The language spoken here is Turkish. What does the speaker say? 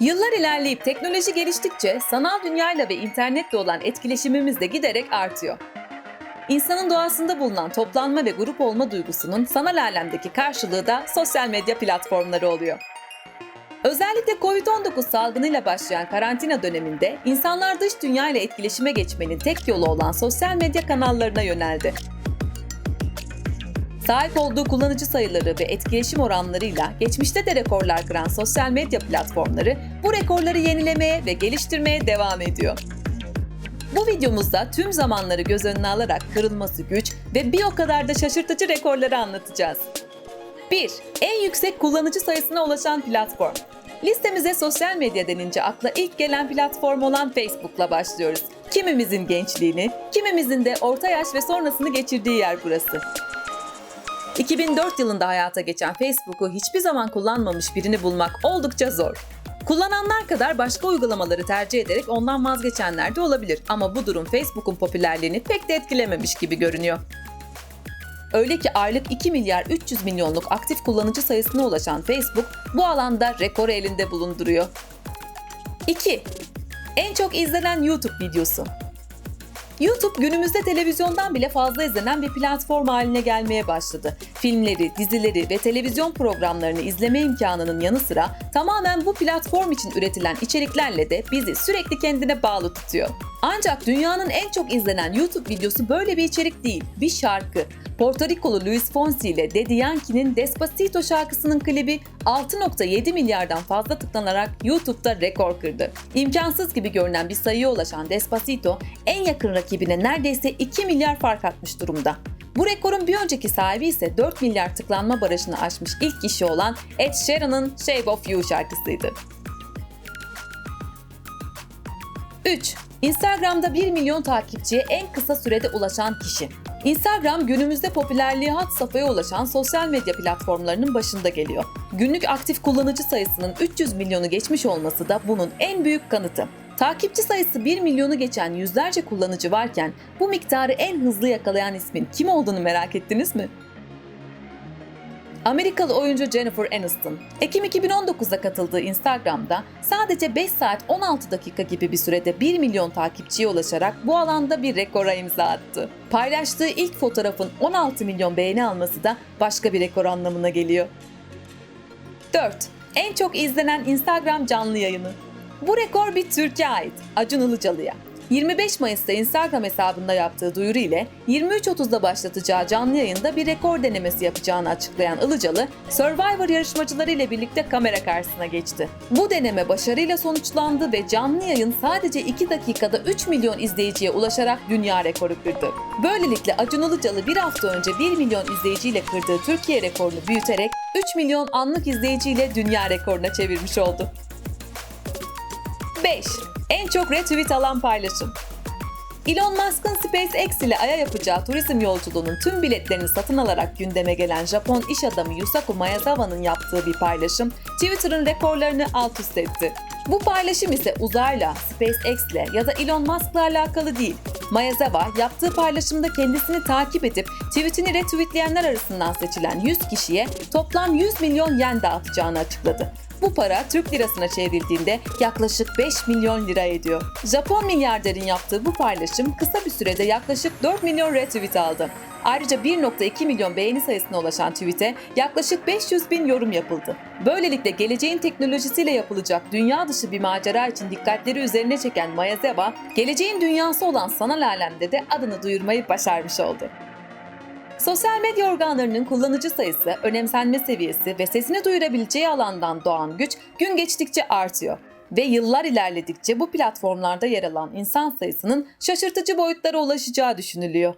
Yıllar ilerleyip teknoloji geliştikçe sanal dünyayla ve internetle olan etkileşimimiz de giderek artıyor. İnsanın doğasında bulunan toplanma ve grup olma duygusunun sanal alemdeki karşılığı da sosyal medya platformları oluyor. Özellikle Covid-19 salgınıyla başlayan karantina döneminde insanlar dış dünya ile etkileşime geçmenin tek yolu olan sosyal medya kanallarına yöneldi. Sahip olduğu kullanıcı sayıları ve etkileşim oranlarıyla geçmişte de rekorlar kıran sosyal medya platformları bu rekorları yenilemeye ve geliştirmeye devam ediyor. Bu videomuzda tüm zamanları göz önüne alarak kırılması güç ve bir o kadar da şaşırtıcı rekorları anlatacağız. 1. En yüksek kullanıcı sayısına ulaşan platform. Listemize sosyal medya denince akla ilk gelen platform olan Facebook'la başlıyoruz. Kimimizin gençliğini, kimimizin de orta yaş ve sonrasını geçirdiği yer burası. 2004 yılında hayata geçen Facebook'u hiçbir zaman kullanmamış birini bulmak oldukça zor. Kullananlar kadar başka uygulamaları tercih ederek ondan vazgeçenler de olabilir ama bu durum Facebook'un popülerliğini pek de etkilememiş gibi görünüyor. Öyle ki aylık 2 milyar 300 milyonluk aktif kullanıcı sayısına ulaşan Facebook bu alanda rekoru elinde bulunduruyor. 2. En çok izlenen YouTube videosu. YouTube günümüzde televizyondan bile fazla izlenen bir platform haline gelmeye başladı. Filmleri, dizileri ve televizyon programlarını izleme imkanının yanı sıra tamamen bu platform için üretilen içeriklerle de bizi sürekli kendine bağlı tutuyor. Ancak dünyanın en çok izlenen YouTube videosu böyle bir içerik değil, bir şarkı. Porto Rikolu Luis Fonsi ile Daddy Yankee'nin Despacito şarkısının klibi 6.7 milyardan fazla tıklanarak YouTube'da rekor kırdı. İmkansız gibi görünen bir sayıya ulaşan Despacito en yakın rakibine neredeyse 2 milyar fark atmış durumda. Bu rekorun bir önceki sahibi ise 4 milyar tıklanma barajını aşmış ilk kişi olan Ed Sheeran'ın Shape of You şarkısıydı. 3. Instagram'da 1 milyon takipçiye en kısa sürede ulaşan kişi. Instagram günümüzde popülerliği hat safhaya ulaşan sosyal medya platformlarının başında geliyor. Günlük aktif kullanıcı sayısının 300 milyonu geçmiş olması da bunun en büyük kanıtı. Takipçi sayısı 1 milyonu geçen yüzlerce kullanıcı varken bu miktarı en hızlı yakalayan ismin kim olduğunu merak ettiniz mi? Amerikalı oyuncu Jennifer Aniston, Ekim 2019'da katıldığı Instagram'da sadece 5 saat 16 dakika gibi bir sürede 1 milyon takipçiye ulaşarak bu alanda bir rekora imza attı. Paylaştığı ilk fotoğrafın 16 milyon beğeni alması da başka bir rekor anlamına geliyor. 4. En çok izlenen Instagram canlı yayını. Bu rekor bir Türkiye ait, Acun Ilıcalı'ya. 25 Mayıs'ta Instagram hesabında yaptığı duyuru ile 23.30'da başlatacağı canlı yayında bir rekor denemesi yapacağını açıklayan Ilıcalı, Survivor yarışmacıları ile birlikte kamera karşısına geçti. Bu deneme başarıyla sonuçlandı ve canlı yayın sadece 2 dakikada 3 milyon izleyiciye ulaşarak dünya rekoru kırdı. Böylelikle Acun Ilıcalı bir hafta önce 1 milyon izleyiciyle kırdığı Türkiye rekorunu büyüterek 3 milyon anlık izleyiciyle dünya rekoruna çevirmiş oldu. 5. En çok retweet alan paylaşım. Elon Musk'ın SpaceX ile Ay'a yapacağı turizm yolculuğunun tüm biletlerini satın alarak gündeme gelen Japon iş adamı Yusaku Mayazawa'nın yaptığı bir paylaşım Twitter'ın rekorlarını alt üst etti. Bu paylaşım ise uzayla, SpaceX ile ya da Elon Musk'la alakalı değil. Mayazawa yaptığı paylaşımda kendisini takip edip tweetini retweetleyenler arasından seçilen 100 kişiye toplam 100 milyon yen dağıtacağını açıkladı. Bu para Türk lirasına çevrildiğinde yaklaşık 5 milyon lira ediyor. Japon milyarderin yaptığı bu paylaşım kısa bir sürede yaklaşık 4 milyon retweet aldı. Ayrıca 1.2 milyon beğeni sayısına ulaşan tweet'e yaklaşık 500 bin yorum yapıldı. Böylelikle geleceğin teknolojisiyle yapılacak dünya dışı bir macera için dikkatleri üzerine çeken Mayazawa, geleceğin dünyası olan sanal alemde de adını duyurmayı başarmış oldu. Sosyal medya organlarının kullanıcı sayısı, önemsenme seviyesi ve sesini duyurabileceği alandan doğan güç gün geçtikçe artıyor. Ve yıllar ilerledikçe bu platformlarda yer alan insan sayısının şaşırtıcı boyutlara ulaşacağı düşünülüyor.